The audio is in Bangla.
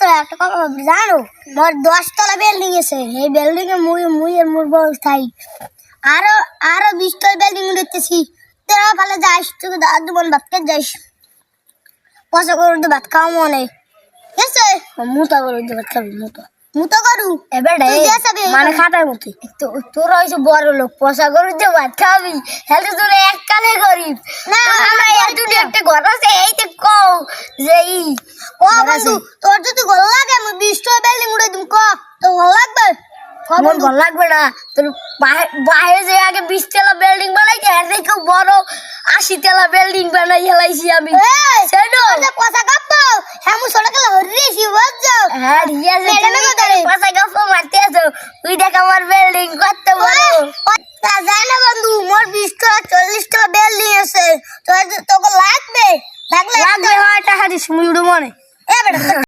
তো একটা কথা জানো মোর দশতলা বিল্ডিং আছে এই বিল্ডিং এ মুই মুই এর মোর বউ স্থায়ী। আরও আরও বিশতলা বিল্ডিং দেখতেছি। তোরা ভালো যাস তুই দাদু বোন ভাত খেয়ে যাইস পয়সা করে তো ভাত খাওয়া মনে। ঠিক আছে? মুতা করে তো ভাত খাবি মুতা। মুতা করু এবার যে মানে খাতার মতো। তো তোরা হয়েছে বড় লোক পয়সা করে দিয়ে ভাত খাবি। হেলতে তোরা এক কালে গরিব। না, আমার একটা ঘর আছে এইতে কও যে ও বন্ধু তোর যদি ভালো লাগে আমি বিশতলা বিল্ডিং উড়ে দিম ক? তো ভালো লাগবে? আমার বন্ধু? লাগবে না। তোর বাইরে যে আগে বিশ তলা বিল্ডিং বানাইছে এর থেকেও বড় আশি তলা বিল্ডিং বানাই হেলাইছি আমি। যে পয়সা কাপ্পো হ্যাঁ ছোট গেলে হরিয়েছি বুঝছ? হ্যাঁ রিয়া যে ম্যাডামে তুমি কোথায়? পয়সা মারতে আছো তুই দেখ আমার বিল্ডিং কত বড়। যায় না বন্ধু মোর বিশ টাকা চল্লিশ বিল্ডিং আছে। তোর তোকে লাগবে? লাগলে লাগবে হয় টাকা দিস মুই উড়ো মনে এ বেটা